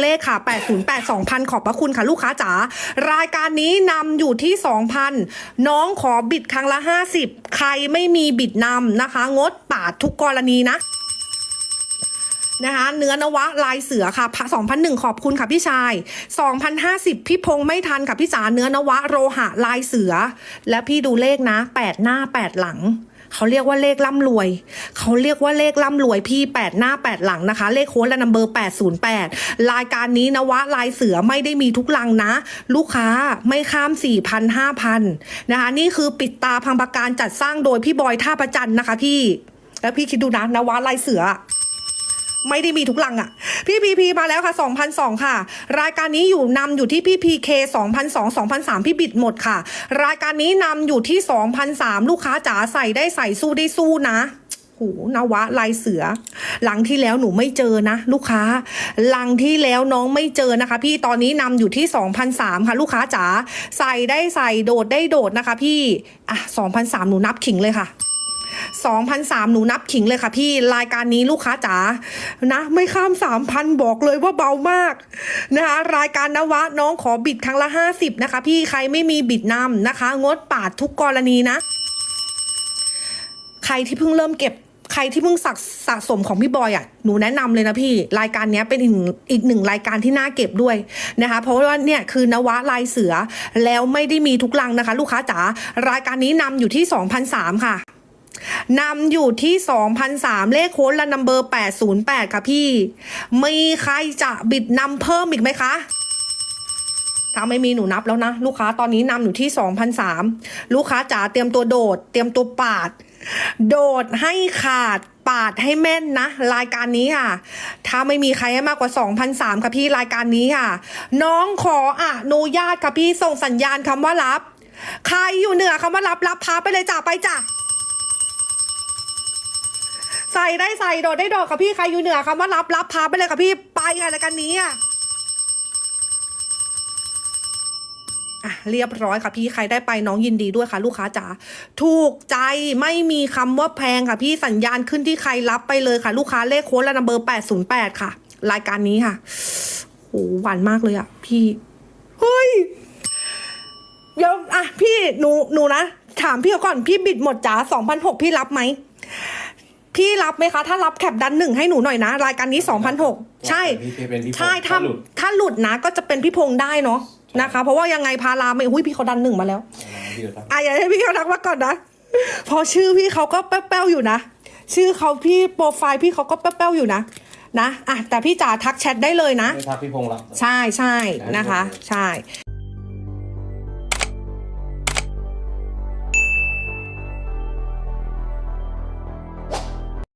เลขค่ะ 808 2,000 ขอบพระคุณค่ะลูกค้าจ๋า รายการนี้นำอยู่ที่ 2,000 น้องขอบิดครั้งละ 50 ใครไม่มีบิดนำนะคะ งดปาดทุกกรณีนะ นะคะ เนื้อนวะลายเสือค่ะ2,001 ขอบคุณค่ะพี่ชาย 2,050 พี่พงษ์ไม่ทันค่ะพี่จ๋าเนื้อนวะโรหะลายเสือ และพี่ดูเลขนะ 8 หน้า 8 หลังเขาเรียกว่าเลขร่ำรวย เขาเรียกว่าเลขร่ำรวยพี่ 8 หน้า 8 หลังนะคะ เลขโค้ดและนัมเบอร์ 808 รายการนี้นวะลายเสือไม่ได้มีทุกลังนะ ลูกค้าไม่ข้าม 4,000 5,000 นะคะ นี่คือปิดตาพังประการจัดสร้างโดยพี่บอยท่าประจันนะคะพี่ แล้วพี่คิดดูนะนวะลายเสือ ไม่ได้มีทุกลังอะ่ะ พี่พีพีมาแล้วค่ะ2,002 ค่ะ รายการนี้อยู่นำอยู่ที่พี่พีเค2,002 2,003 พี่บิดหมดค่ะ รายการนี้นำอยู่ที่ 2,003 ลูกค้าจ๋าใส่ได้ใส่สู้ได้สู้นะโหนวะลายเสือ หลังที่แล้วหนูไม่เจอนะ ลูกค้า หลังที่แล้วน้องไม่เจอนะคะ พี่ตอนนี้นำอยู่ที่2,003ค่ะ ลูกค้าจ๋าใส่ได้ใส่โดดได้โดดนะคะ พี่อะ2,003หนูนับขิงเลยค่ะ 2,003หนูนับขิงเลยค่ะพี่รายการนี้ลูกค้าจ๋านะ ไม่ข้าม 3,000 บอกเลยว่าเบามากนะคะรายการนวะน้องขอบิดครั้งละ 50 นะคะ พี่ใครไม่มีบิดนำนะคะ งดปาดทุกกรณีนะ ใครที่เพิ่งเริ่มเก็บใครที่เพิ่งสะสะสมของพี่บอยอะหนูแนะนำเลยนะพี่รายการนี้เป็นอีกอีกหนึ่งรายการที่น่าเก็บด้วยนะคะ เพราะว่าเนี่ยคือนวะลายเสือแล้วไม่ได้มีทุกลังนะคะ ลูกค้าจ๋ารายการนี้นำอยู่ที่ 2,003ค่ะ นำอยู่ที่ 2,003 เลขโค้ดและนัมเบอร์ 808 ค่ะพี่ มีใครจะบิดนำเพิ่มอีกไหมคะถ้าไม่มีหนูนับแล้วนะ ลูกค้าตอนนี้นำอยู่ที่ 2,003 ลูกค้าจ๋าเตรียมตัวโดด เตรียมตัวปาด โดดให้ขาดปาดให้แม่นนะ รายการนี้ค่ะ ถ้าไม่มีใครให้มากกว่า 2,003 ค่ะพี่รายการนี้ค่ะ น้องขออนุญาตค่ะพี่ส่งสัญญาณคำว่ารับ ใครอยู่เหนือคำว่ารับรับพาไปเลยจ้าไปจ้า ใส่ได้ใส่โดดได้โดดค่ะพี่ใครอยู่เหนือคำว่ารับรับพาไปเลยค่ะพี่ไปค่ะรายการนี้อะอะเรียบร้อยค่ะพี่ใครได้ไปน้องยินดีด้วยค่ะ ลูกค้าจ๋าถูกใจไม่มีคำว่าแพงค่ะ พี่สัญญาณขึ้นที่ใครรับไปเลยค่ะ ลูกค้าเลขโค้ดและนัมเบอร์808ค่ะ รายการนี้ค่ะโอ้หวานมากเลยอะ พี่เฮ้ยเดี๋ยวอะพี่หนูหนูนะถามพี่ก่อนพี่บิดหมดจ๋า2,006พี่รับไหม พี่รับไหมคะ ถ้ารับแคปดันหนึ่งให้หนูหน่อยนะ รายการนี้ 2,006ใช่พี่เป็นพี่ใช่ถ้าหลุดถ้าหลุดนะก็จะเป็นพี่พงษ์ได้เนาะนะคะ เพราะว่ายังไงพาราไม่หุ้ยพี่เขาดันหนึ่งมาแล้วพี่เดี๋ยวครับอะอย่าให้พี่เขาทักมาก่อนนะเพอชื่อพี่เขาก็แป้วๆอยู่นะ ชื่อเขาพี่โปรไฟล์พี่เขาก็แป้วๆอยู่นะนะอะแต่พี่จ๋าทักแชทได้เลยนะ ไม่ทักพี่พงษ์ละใช่ใช่นะคะ ใช่